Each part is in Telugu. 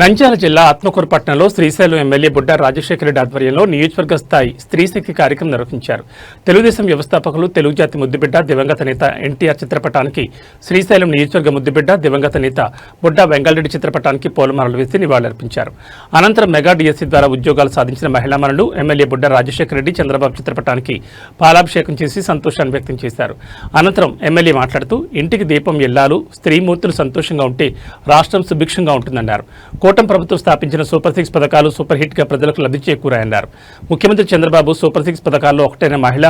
నంద్యాల జిల్లా ఆత్మకూరుపట్నంలో శ్రీశైలం ఎమ్మెల్యే బుడ్డ రాజశేఖర రెడ్డి ఆధ్వర్యంలో నియోజకవర్గ స్థాయి స్త్రీ శక్తి కార్యక్రమం నిర్వహించారు. తెలుగుదేశం వ్యవస్థాపకులు తెలుగు జాతి ముద్దుబిడ్డ దివంగత నేత ఎన్టీఆర్ చిత్రపటానికి శ్రీశైలం నియోజకవర్గ ముద్దుబిడ్డ దివంగత నేత బుడ్డ వెంగళరెడ్డి చిత్రపటానికి పూలమాలలు వేసి నివాళులర్పించారు. అనంతరం మెగా డిఎస్సీ ద్వారా ఉద్యోగాలు సాధించిన మహిళా మనులు ఎమ్మెల్యే బుడ్డ రాజశేఖర రెడ్డి చంద్రబాబు చిత్రపటానికి పాలాభిషేకం చేసి సంతోషాన్ని వ్యక్తం చేశారు. అనంతరం ఎమ్మెల్యే మాట్లాడుతూ ఇంటికి దీపం ఎల్లాలు స్త్రీమూర్తులు సంతోషంగా ఉంటే రాష్ట్రం సుభిక్షంగా ఉంటుందన్నారు. కూటమి ప్రభుత్వం స్థాపించిన సూపర్ సిక్స్ పథకాలు సూపర్ హిట్గా ప్రజలకు లబ్ధి చేకూరాయన్నారు ముఖ్యమంత్రి చంద్రబాబు సూపర్ సిక్స్ పథకాల్లో ఒకటైన మహిళ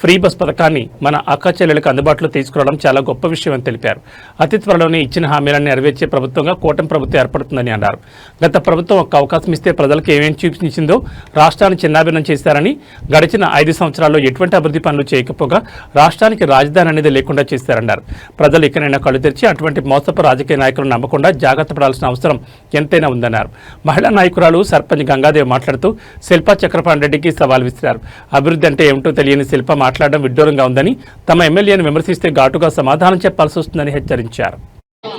ఫ్రీ బస్ పథకాన్ని మన అక్క చెల్లెలకు అందుబాటులో తీసుకురావడం చాలా గొప్ప విషయం అని తెలిపారు. అతి త్వరలోనే ఇచ్చిన హామీలను నెరవేర్చే ప్రభుత్వంగా కూటమి ప్రభుత్వం ఏర్పడుతుందని అన్నారు. గత ప్రభుత్వం ఒక్క అవకాశం ఇస్తే ప్రజలకు ఏమేమి చూపించిందో రాష్ట్రాన్ని చిన్నాభిన్నం చేశారని గడిచిన ఐదు సంవత్సరాల్లో ఎటువంటి అభివృద్ధి పనులు చేయకపోగా రాష్ట్రానికి రాజధాని అనేది లేకుండా చేశారన్నారు. ప్రజలు ఇకనైనా కళ్ళు తెరిచి అటువంటి మోసపు రాజకీయ నాయకులను నమ్మకుండా జాగ్రత్త పడాల్సిన అవసరం ఎంతైనా ఉందన్నారు. మహిళా నాయకురాలు సర్పంచ్ గంగాదేవి మాట్లాడుతూ శిల్పా చక్రపాణి రెడ్డికి సవాల్ విసిరారు. అభివృద్ధి అంటే ఏమిటో తెలియని శిల్ప మాట్లాడడం విడ్డూరంగా ఉందని తమ ఎమ్మెల్యేను విమర్శిస్తే ఘాటుగా సమాధానం చెప్పాల్సి వస్తుందని హెచ్చరించారు.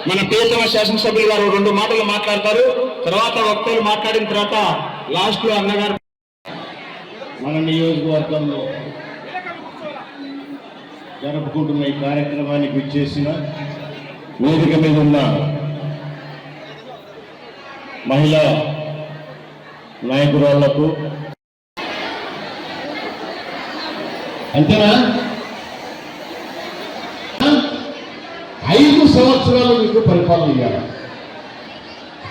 మన ప్రియతమ శాసనసభ్యులు గారు రెండు మాటలు మాట్లాడతారు. తర్వాత ఒక్కరు మాట్లాడిన తర్వాత లాస్ట్లో అన్నగారు మన నియోజకవర్గంలో జరుపుకుంటున్న ఈ కార్యక్రమానికి విచ్చేసిన వేదిక మీద ఉన్న మహిళా నాయకురాళ్ళకు అంతేనా? ఐదు సంవత్సరాలు మీకు పరిపాలన ఇవ్వాలి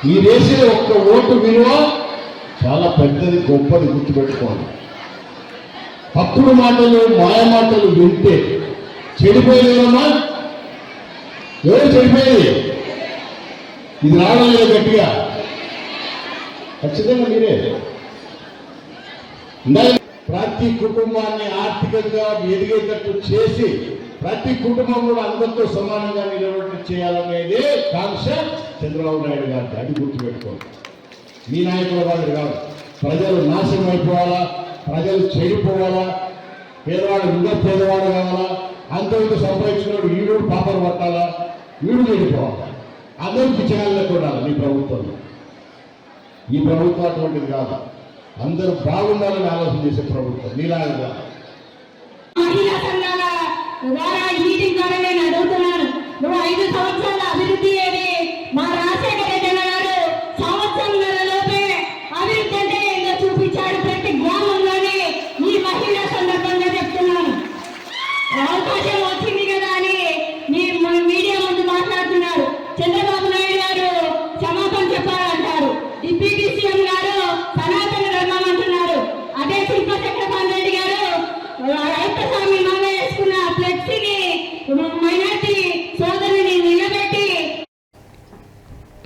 మీరు వేసిన ఒక్క ఓటు విలువ చాలా పెద్దది గొప్పది గుర్తుపెట్టుకోవాలి. తప్పుడు మాటలు మాయ మాటలు వింటే చెడిపోయేదమ్మా ఎవరు చెడిపోయేది? ఇది రావడం గట్టిగా. ఖచ్చితంగా మీరే. ప్రతి కుటుంబాన్ని ఆర్థికంగా ఎదిగేటట్టు చేసి ప్రతి కుటుంబం కూడా అందరితో సమానంగా నిలబడి చేయాలనేది కాంక్ష చంద్రబాబు నాయుడు గారికి అది గుర్తుపెట్టుకోండి మీ నాయకుల వాళ్ళు కాదు ప్రజలు నాశనం అయిపోవాలా ప్రజలు చెడిపోవాలా పేదవాడు ఇంకా పేదవాడు కావాలా అంతవరకు సంపాదించినవాడు వీడు పాపలు పట్టాలా వీడు చెడిపోవాలా. అందరికీ పిచ్చగాళ్ళలో కూడా మీ ప్రభుత్వంలో. ఈ ప్రభుత్వం అటువంటిది కాదు. అందరూ బాగుండాలని ఆలోచన చేసే ప్రభుత్వం నీలాగా.